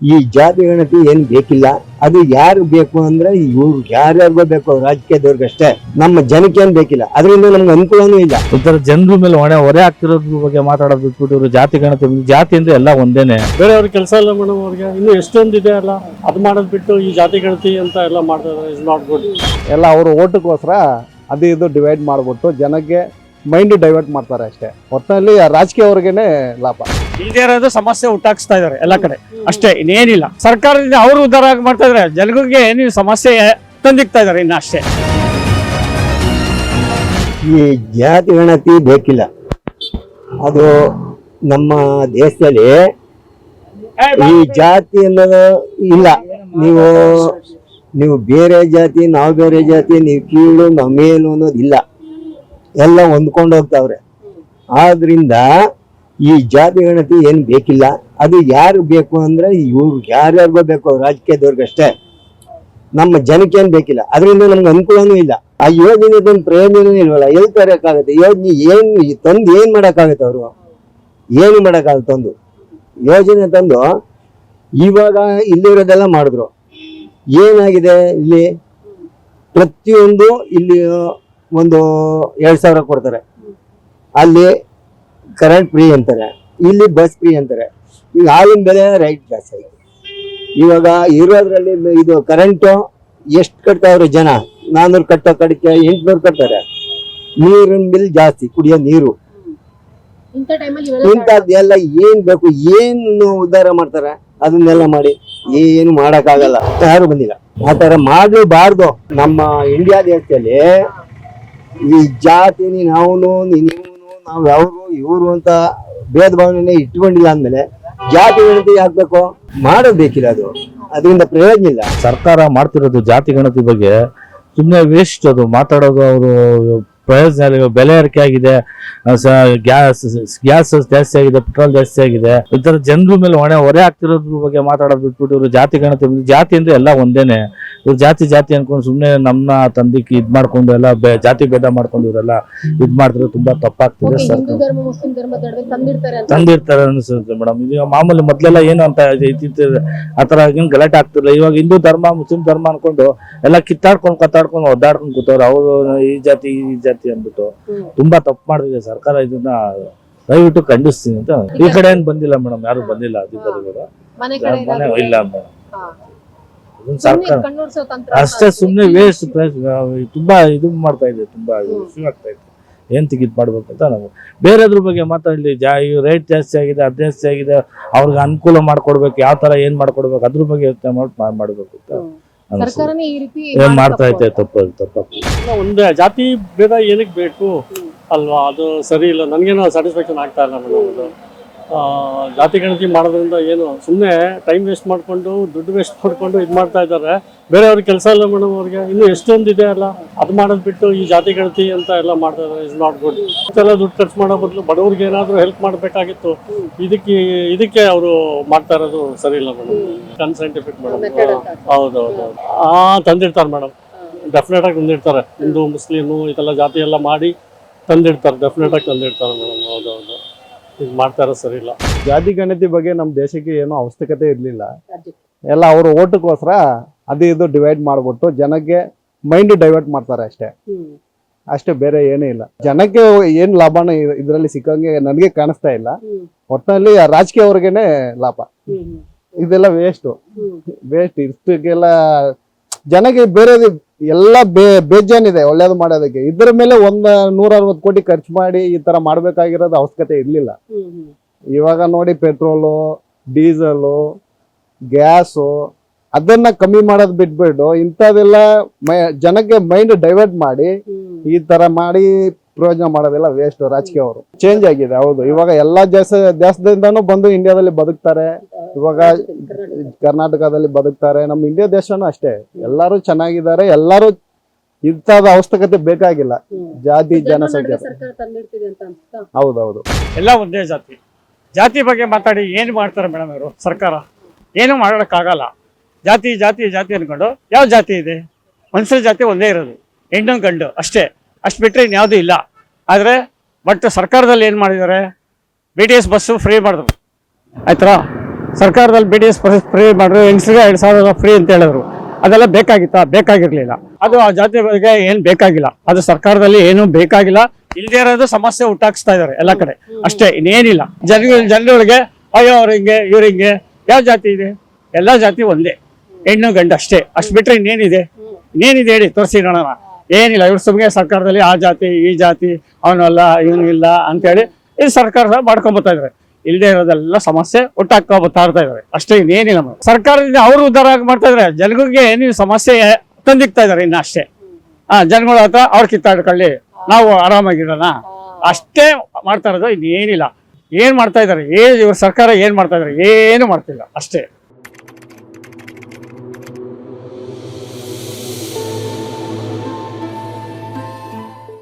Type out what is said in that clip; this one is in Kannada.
ಈ ಜಾತಿ ಗಣತಿ ಏನು ಬೇಕಿಲ್ಲ ಅದು ಯಾರು ಬೇಕು ಅಂದ್ರೆ ಇವ್ರು ಯಾರ್ಯಾರಿಗೋ ಬೇಕು ರಾಜಕೀಯದವ್ರಿಗಷ್ಟೇ ನಮ್ಮ ಜನಕ್ಕೆ ಏನು ಬೇಕಿಲ್ಲ ಅದರಿಂದ ನಮ್ಗೆ ಅನುಕೂಲನೂ ಇಲ್ಲ. ಒಂಥರ ಜನರ ಮೇಲೆ ಹೊಣೆ ಹೊರೆ ಆಗ್ತಿರೋದ್ರ ಬಗ್ಗೆ ಮಾತಾಡೋದು ಬಿಟ್ಬಿಟ್ಟು ಇವ್ರು ಜಾತಿ ಗಣತಿ. ಜಾತಿ ಅಂದ್ರೆ ಎಲ್ಲ ಒಂದೇನೆ. ಬೇರೆಯವ್ರಿಗೆ ಕೆಲಸ ಇಲ್ಲ ಮೇಡಮ್ ಅವ್ರಿಗೆ ಇನ್ನು ಎಷ್ಟೊಂದು ಇದೆ ಅಲ್ಲ ಅದು ಮಾಡೋದು ಬಿಟ್ಟು ಈ ಜಾತಿ ಗಣತಿ ಅಂತ ಎಲ್ಲ ಮಾಡ್ತಾರೆ ಇಸ್ ನಾಟ್ ಗುಡ್ ಎಲ್ಲ ಅವರು ಓಟಕ್ಕೋಸ್ಕರ ಅದು ಇದು ಡಿವೈಡ್ ಮಾಡಿಬಿಟ್ಟು ಜನಕ್ಕೆ ಮೈಂಡ್ ಡೈವರ್ಟ್ ಮಾಡ್ತಾರೆ ಅಷ್ಟೇ. ಒಟ್ಟಿನಲ್ಲಿ ರಾಜಕೀಯವ್ರಿಗೇನೆ ಲಾಭ. ಇಲ್ದೇ ಇರೋದು ಸಮಸ್ಯೆ ಹುಟ್ಟಾಕ್ಸ್ತಾ ಇದಾರೆ ಎಲ್ಲ ಕಡೆ. ಅಷ್ಟೇ ಇನ್ನೇನಿಲ್ಲ. ಸರ್ಕಾರದಿಂದ ಅವರು ಉದ್ಧಾರ ಆಗಿ ಮಾಡ್ತಾ ಇದಾರೆ. ಜನಗಳಿಗೆ ನೀವು ಸಮಸ್ಯೆ ತಂದಿಕ್ತಾ ಇದಾರೆ ಇನ್ನು ಅಷ್ಟೇ. ಈ ಜಾತಿ ಗಣತಿ ಬೇಕಿಲ್ಲ. ಅದು ನಮ್ಮ ದೇಶದಲ್ಲಿ ಈ ಜಾತಿ ಅನ್ನೋದು ಇಲ್ಲ. ನೀವು ನೀವು ಬೇರೆ ಜಾತಿ ನಾವು ಬೇರೆ ಜಾತಿ ನೀವು ಕೀಳು ನಾವು ಅನ್ನೋದಿಲ್ಲ ಅನ್ನೋದು ಇಲ್ಲ. ಎಲ್ಲ ಹೊಂದ್ಕೊಂಡು ಹೋಗ್ತಾವ್ರೆ. ಆದ್ರಿಂದ ಈ ಜಾತಿ ಗಣತಿ ಏನು ಬೇಕಿಲ್ಲ, ಅದು ಯಾರು ಬೇಕು ಅಂದ್ರೆ ಇವ್ರು ಯಾರ್ಯಾರಿಗೋ ಬೇಕು ರಾಜಕೀಯದವ್ರಿಗಷ್ಟೇ ನಮ್ಮ ಜನಕ್ಕೆ ಏನ್ ಬೇಕಿಲ್ಲ, ಅದರಿಂದ ನಮ್ಗೆ ಅನುಕೂಲನೂ ಇಲ್ಲ. ಆ ಯೋಜನೆ ತಂದು ಪ್ರಯೋಜನ ಇಲ್ವಲ್ಲ, ಎಲ್ಲಿ ತರೋಕ್ಕಾಗುತ್ತೆ? ಯೋಜನೆ ಏನು ತಂದು ಏನು ಮಾಡೋಕ್ಕಾಗುತ್ತೆ ಅವರು? ಏನು ಮಾಡೋಕ್ಕಾಗುತ್ತೆ ತಂದು? ಯೋಜನೆ ತಂದು ಇವಾಗ ಇಲ್ಲಿರೋದೆಲ್ಲ ಮಾಡಿದ್ರು. ಏನಾಗಿದೆ ಇಲ್ಲಿ? ಪ್ರತಿಯೊಂದು ಇಲ್ಲಿ ಒಂದು ಎರಡ್ ಸಾವಿರ ಕೊಡ್ತಾರೆ. ಅಲ್ಲಿ ಕರೆಂಟ್ ಫ್ರೀ ಅಂತಾರೆ ಇಲ್ಲಿ ಬಸ್ ಫ್ರೀ ಅಂತಾರೆ. ಈಗ ಹಾಲಿನ ಬೆಲೆ ರೈಟ್ ಜಾಸ್ತಿ ಆಗಿದೆ. ಇವಾಗ ಇರೋದ್ರಲ್ಲಿ ಇದು ಕರೆಂಟು ಎಷ್ಟು ಕಟ್ತಾವ್ರೆ ಜನ? ನಾನ್ನೂರು ಕಟ್ಟೋ ಕಡಿಕೆ ಎಂಟುನೂರು ಕಟ್ತಾರೆ. ನೀರಿನ ಬಿಲ್ ಜಾಸ್ತಿ ಕುಡಿಯೋ ನೀರು. ಇಂಥದ್ದೆಲ್ಲ ಏನ್ ಬೇಕು ಏನು ಉದ್ಧಾರ ಮಾಡ್ತಾರೆ ಅದನ್ನೆಲ್ಲ ಮಾಡಿ ಏನು ಮಾಡೋಕ್ಕಾಗಲ್ಲ. ಯಾರು ಬಂದಿಲ್ಲ. ಆ ಥರ ಮಾಡಲೇಬಾರ್ದು. ನಮ್ಮ ಇಂಡಿಯಾ ದೇಶದಲ್ಲಿ ಈ ಜಾತಿ ನೀನು ಅವನು ನೀನ್ ನಾವ್ ಯಾವ್ರು ಇವರು ಅಂತ ಭೇದ ಭಾವನೆ ಇಟ್ಕೊಂಡಿಲ್ಲ ಅಂದ್ಮೇಲೆ ಜಾತಿ ಗಣತಿ ಆಗ್ಬೇಕು ಮಾಡಬೇಕಿಲ್ಲ ಅದು. ಅದರಿಂದ ಪ್ರಯೋಜನ ಇಲ್ಲ. ಸರ್ಕಾರ ಮಾಡ್ತಿರೋದು ಜಾತಿ ಗಣತಿ ಬಗ್ಗೆ ಸುಮ್ಮನೆ ವೇಸ್ಟ್ ಅದು. ಮಾತಾಡೋದು ಅವರು ಪ್ರಯೋಜನ ಬೆಲೆ ಏರಿಕೆ ಆಗಿದೆ ಗ್ಯಾಸ್ ಗ್ಯಾಸ್ ಜಾಸ್ತಿ ಆಗಿದೆ ಪೆಟ್ರೋಲ್ ಜಾಸ್ತಿ ಆಗಿದೆ. ಈ ತರ ಜನರ ಮೇಲೆ ಹೊಣೆ ಹೊರೆ ಆಗ್ತಿರೋದ್ರ ಬಗ್ಗೆ ಮಾತಾಡೋದು ಬಿಟ್ಬಿಟ್ಟು ಇವ್ರು ಜಾತಿ ಗಣತಿ ಜಾತಿ ಅಂದ್ರೆ ಎಲ್ಲ ಒಂದೇನೆ. ಇವ್ರು ಜಾತಿ ಜಾತಿ ಅನ್ಕೊಂಡು ಸುಮ್ಮನೆ ನಮ್ಮನ್ನ ತಂದಿಕ್ಕೆ ಇದ್ ಮಾಡ್ಕೊಂಡು ಎಲ್ಲ ಬೆ- ಜಾತಿ ಭೇದ ಮಾಡ್ಕೊಂಡು ಇವರೆಲ್ಲ ಇದ್ ಮಾಡಿದ್ರೆ ತುಂಬಾ ತಪ್ಪಾಗ್ತಿದೆ ತಂದಿರ್ತಾರೆ ಅನಿಸುತ್ತೆ ಮೇಡಮ್. ಈಗ ಮಾಮೂಲಿ ಮೊದ್ಲೆಲ್ಲ ಏನು ಅಂತ ಇದ್ದಿತ್ತು ಆ ಥರ ಏನು ಗಲಾಟೆ ಆಗ್ತಿಲ್ಲ ಇವಾಗ ಹಿಂದೂ ಧರ್ಮ ಮುಸ್ಲಿಂ ಧರ್ಮ ಅನ್ಕೊಂಡು ಎಲ್ಲ ಕಿತ್ತಾಡ್ಕೊಂಡು ಕತ್ತಾಡ್ಕೊಂಡು ಒದ್ದಾಡ್ಕೊಂಡು ಕೂತವ್ರು. ಅವರು ಈ ಜಾತಿ ಈ ಜಾತಿ ಅಂದ್ಬಿಟ್ಟು ಹ್ಮ್. ತುಂಬಾ ತಪ್ಪು ಮಾಡಿದೆ. ಸರ್ಕಾರ ಇದನ್ನ ದಯವಿಟ್ಟು ಖಂಡಿಸ್ತೀನಿ ಅಂತ ಈ ಕಡೆ ಏನ್ ಬಂದಿಲ್ಲ ಮೇಡಮ್? ಯಾರು ಬಂದಿಲ್ಲ ಅಧಿಕಾರಿಗಳು. ಮನೆ ಇಲ್ಲ ಮೇಡಮ್. ಅಷ್ಟೇ ಸುಮ್ನೆ ಸುಮ್ಮನೆ ವೇಸ್ಟ್ ತುಂಬಾ ಇದು ಮಾಡ್ತಾ ಇದೆ ತುಂಬಾ ಇಶ್ಯೂ ಆಗ್ತಾ ಇದೆ. ಏನ್ ತೆಗಿದ್ ಮಾಡ್ಬೇಕು ಅಂತ ನಾವು ಬೇರೆದ್ರ ಬಗ್ಗೆ ಮಾತಾಡಲಿ ಜಾ ರೇಟ್ ಜಾಸ್ತಿ ಆಗಿದೆ ಅದು ಜಾಸ್ತಿ ಆಗಿದೆ ಅವ್ರಿಗೆ ಅನುಕೂಲ ಮಾಡ್ಕೊಡ್ಬೇಕು ಯಾವ ತರ ಏನ್ ಮಾಡ್ಕೊಡ್ಬೇಕು ಅದ್ರ ಬಗ್ಗೆ ಯೋಚನೆ ಮಾಡಿ ಮಾಡ್ಬೇಕು ಅಂತ. ಸರ್ಕಾರನೇ ಈ ರೀತಿ ಏನ್ ಮಾಡ್ತಾ ತಪ್ಪು. ಐತೆ ತಪ್ಪು ತಪ್ಪು. ಒಂದೇ ಜಾತಿ ಭೇದ ಏನಕ್ಕೆ ಬೇಕು? ಅಲ್ವಾ? ಅದು ಸರಿ ಇಲ್ಲ. ನನಗೇನೋ ಸ್ಯಾಟಿಸ್ಫ್ಯಾಕ್ಷನ್ ಆಗ್ತಾ ಇಲ್ಲ ಮೇಡಮ್ ಅದು ಜಾತಿ ಗಣತಿ ಮಾಡೋದ್ರಿಂದ ಏನು ಸುಮ್ಮನೆ ಟೈಮ್ ವೇಸ್ಟ್ ಮಾಡಿಕೊಂಡು ದುಡ್ಡು ವೇಸ್ಟ್ ಮಾಡಿಕೊಂಡು ಇದು ಮಾಡ್ತಾ ಇದ್ದಾರೆ. ಬೇರೆಯವ್ರಿಗೆ ಕೆಲಸ ಇಲ್ಲ ಮೇಡಮ್ ಅವ್ರಿಗೆ. ಇನ್ನು ಎಷ್ಟೊಂದು ಇದೆ ಅಲ್ಲ. ಅದು ಮಾಡೋದು ಬಿಟ್ಟು ಈ ಜಾತಿ ಗಣತಿ ಅಂತ ಎಲ್ಲ ಮಾಡ್ತಾ ಇದ್ದಾರೆ. ಇಸ್ ನಾಟ್ ಗುಡ್ ಇಷ್ಟೆಲ್ಲ ದುಡ್ಡು ಖರ್ಚು ಮಾಡೋ ಬದಲು ಬಡವ್ರಿಗೆ ಏನಾದರೂ ಹೆಲ್ಪ್ ಮಾಡಬೇಕಾಗಿತ್ತು. ಇದಕ್ಕೆ ಇದಕ್ಕೆ ಅವರು ಮಾಡ್ತಾ ಇರೋದು ಸರಿ ಇಲ್ಲ ಮೇಡಮ್. ಕನ್ಸೈಂಟಿಫಿಕ್ ಮೇಡಮ್. ಹೌದೌದು. ಹೌದು ಹೌದು ಆ ತಂದಿರ್ತಾರೆ ಮೇಡಮ್. ಡೆಫಿನೆಟ್ ಆಗಿ ತಂದಿರ್ತಾರೆ ಹಿಂದೂ ಮುಸ್ಲಿಮು ಇದೆಲ್ಲ ಜಾತಿ ಎಲ್ಲ ಮಾಡಿ ತಂದಿರ್ತಾರೆ ಡೆಫಿನೆಟ್ ಆಗಿ ತಂದಿರ್ತಾರೆ ಮೇಡಮ್. ಹೌದು ಹೌದು ಇದು ಮಾಡ್ತಾರ ಸರಿ ಇಲ್ಲ. ಜಾತಿ ಗಣತಿ ಬಗ್ಗೆ ನಮ್ಮ ದೇಶಕ್ಕೆ ಏನು ಅವಶ್ಯಕತೆ ಇರಲಿಲ್ಲ. ಎಲ್ಲ ಅವರು ಓಟಕ್ಕೋಸ್ಕರ ಅದು ಇದು ಡಿವೈಡ್ ಮಾಡಿಬಿಟ್ಟು ಜನಕ್ಕೆ ಮೈಂಡ್ ಡೈವರ್ಟ್ ಮಾಡ್ತಾರೆ ಅಷ್ಟೇ. ಅಷ್ಟೇ ಬೇರೆ ಏನೂ ಇಲ್ಲ. ಜನಕ್ಕೆ ಏನು ಲಾಭನ ಇದರಲ್ಲಿ ಸಿಕ್ಕಂಗೆ ನನಗೆ ಕಾಣಿಸ್ತಾ ಇಲ್ಲ. ಒಟ್ಟಿನಲ್ಲಿ ರಾಜಕೀಯವ್ರಿಗೇನೆ ಲಾಭ. ಇದೆಲ್ಲ ವೇಸ್ಟು ವೇಸ್ಟ್ ಇಷ್ಟಕ್ಕೆಲ್ಲ ಜನಕ್ಕೆ ಬೇರೆ ಎಲ್ಲ ಬೇ ಬೇಜಾನಿದೆ ಒಳ್ಳೇದು ಮಾಡೋದಕ್ಕೆ. ಇದ್ರ ಮೇಲೆ ಒಂದ್ ನೂರ ಅರವತ್ತು ಕೋಟಿ ಖರ್ಚು ಮಾಡಿ ಈ ತರ ಮಾಡ್ಬೇಕಾಗಿರೋದು ಅವಶ್ಯಕತೆ ಇರ್ಲಿಲ್ಲ. ಇವಾಗ ನೋಡಿ ಪೆಟ್ರೋಲು ಡೀಸೆಲು ಗ್ಯಾಸು ಅದನ್ನ ಕಮ್ಮಿ ಮಾಡೋದು ಬಿಟ್ಬಿಟ್ಟು ಇಂಥದೆಲ್ಲ ಮೈ- ಜನಕ್ಕೆ ಮೈಂಡ್ ಡೈವರ್ಟ್ ಮಾಡಿ ಈ ತರ ಮಾಡಿ ಪ್ರಯೋಜನ ಮಾಡೋದೆಲ್ಲ ವೇಸ್ಟ್ ರಾಜಕೀಯ ಅವರು ಚೇಂಜ್ ಆಗಿದೆ ಹೌದು. ಇವಾಗ ಎಲ್ಲಾ ದೇಶ ದೇಶದಿಂದನೂ ಬಂದು ಇಂಡಿಯಾದಲ್ಲಿ ಬದುಕ್ತಾರೆ. ಇವಾಗ ಕರ್ನಾಟಕದಲ್ಲಿ ಬದುಕ್ತಾರೆ ನಮ್ಮ ಇಂಡಿಯಾ ದೇಶನೂ ಅಷ್ಟೇ. ಎಲ್ಲರೂ ಚೆನ್ನಾಗಿದ್ದಾರೆ ಎಲ್ಲರೂ ಇಂಥದ ಅವಶ್ಯಕತೆ ಬೇಕಾಗಿಲ್ಲ. ಜಾತಿ ಜನಸಂಖ್ಯೆ ಸರ್ಕಾರ ತಂದಿರ್ತಿದೆ ಅಂತ ಅನ್ಸುತ್ತಾ? ಹೌದೌದು. ಎಲ್ಲ ಒಂದೇ ಜಾತಿ. ಜಾತಿ ಬಗ್ಗೆ ಮಾತಾಡಿ ಏನು ಮಾಡ್ತಾರೆ ಮೇಡಮ್ ಅವರು ಸರ್ಕಾರ? ಏನು ಮಾಡೋಕ್ಕಾಗಲ್ಲ. ಜಾತಿ ಜಾತಿ ಜಾತಿ ಅನ್ಕೊಂಡು ಯಾವ ಜಾತಿ ಇದೆ? ಮನುಷ್ಯರ ಜಾತಿ ಒಂದೇ ಇರೋದು. ಹೆಣ್ಣು ಗಂಡು ಅಷ್ಟೇ. ಅಷ್ಟು ಬಿಟ್ಟರೆ ಇನ್ಯಾವುದೂ ಇಲ್ಲ. ಆದರೆ ಬಟ್ ಸರ್ಕಾರದಲ್ಲಿ ಏನು ಮಾಡಿದ್ದಾರೆ? B T S bus free ಮಾಡಿದ್ರು. ಆಯ್ತಾ? ಸರ್ಕಾರದಲ್ಲಿ ಬಿ ಡಿ ಎಸ್ ಫ್ರೀ ಮಾಡಿದ್ರು ಹೆಂಗಸ್ರಿಗೆ ಎರಡು ಸಾವಿರ ಫ್ರೀ ಅಂತ ಹೇಳಿದ್ರು. ಅದೆಲ್ಲ ಬೇಕಾಗಿತ್ತಾ? ಬೇಕಾಗಿರ್ಲಿಲ್ಲ. ಅದು ಆ ಜಾತಿ ಬಗ್ಗೆ ಏನು ಬೇಕಾಗಿಲ್ಲ. ಅದು ಸರ್ಕಾರದಲ್ಲಿ ಏನು ಬೇಕಾಗಿಲ್ಲ. ಇಲ್ಲದೇ ಇರೋದು ಸಮಸ್ಯೆ ಹುಟ್ಟಾಕ್ಸ್ತಾ ಇದ್ದಾರೆ ಎಲ್ಲ ಕಡೆ. ಅಷ್ಟೇ, ಇನ್ನೇನಿಲ್ಲ. ಜನ ಜನಗಳಿಗೆ ಅಯ್ಯೋ, ಅವ್ರ ಹಿಂಗೆ, ಇವ್ರ ಹಿಂಗೆ. ಯಾವ ಜಾತಿ ಇದೆ? ಎಲ್ಲ ಜಾತಿ ಒಂದೇ. ಹೆಣ್ಣು, ಗಂಡು ಅಷ್ಟೇ. ಅಷ್ಟು ಬಿಟ್ರೆ ಇನ್ನೇನಿದೆ? ಇನ್ನೇನಿದೆ ಹೇಳಿ, ತೋರಿಸಿ ನೋಡೋಣ. ಏನಿಲ್ಲ, ಇವ್ರ ಸುಮ್ಮನೆ ಸರ್ಕಾರದಲ್ಲಿ ಆ ಜಾತಿ, ಈ ಜಾತಿ ಅವನಲ್ಲ ಇವನಿಲ್ಲ ಅಂತೇಳಿ ಇದು ಸರ್ಕಾರ ಮಾಡ್ಕೊಂಬತ್ತಾ ಇದಾರೆ. ಇಲ್ಲದೆ ಇರೋದೆಲ್ಲ ಸಮಸ್ಯೆ ಒಟ್ಟಾಕ ಬರ್ತಾ ಇರ್ತಾ ಇದಾರೆ. ಅಷ್ಟೇ ಇನ್ನೇನಿಲ್ಲ. ಸರ್ಕಾರದಿಂದ ಅವರು ಉದ್ಧಾರ ಮಾಡ್ತಾ ಇದ್ದಾರೆ ಜನಗಳಿಗೆ ನೀವು ಸಮಸ್ಯೆ ತಂದಿಕ್ತಾ ಇದಾರೆ ಇನ್ನ ಅಷ್ಟೇ. ಆ, ಜನಗಳ ಹತ್ರ ಅವ್ರು ಕಿತ್ತಾಡ್ಕೊಳ್ಳಿ ನಾವು ಆರಾಮಾಗಿರೋಣ. ಅಷ್ಟೇ ಮಾಡ್ತಾ ಇರೋದು ಇನ್ನೇನಿಲ್ಲ. ಏನ್ ಮಾಡ್ತಾ ಇದಾರೆ? ಏನ್ ಇವ್ರ ಸರ್ಕಾರ ಏನ್ ಮಾಡ್ತಾ ಇದಾರೆ? ಏನು ಮಾಡ್ತಿಲ್ಲ. ಅಷ್ಟೇ.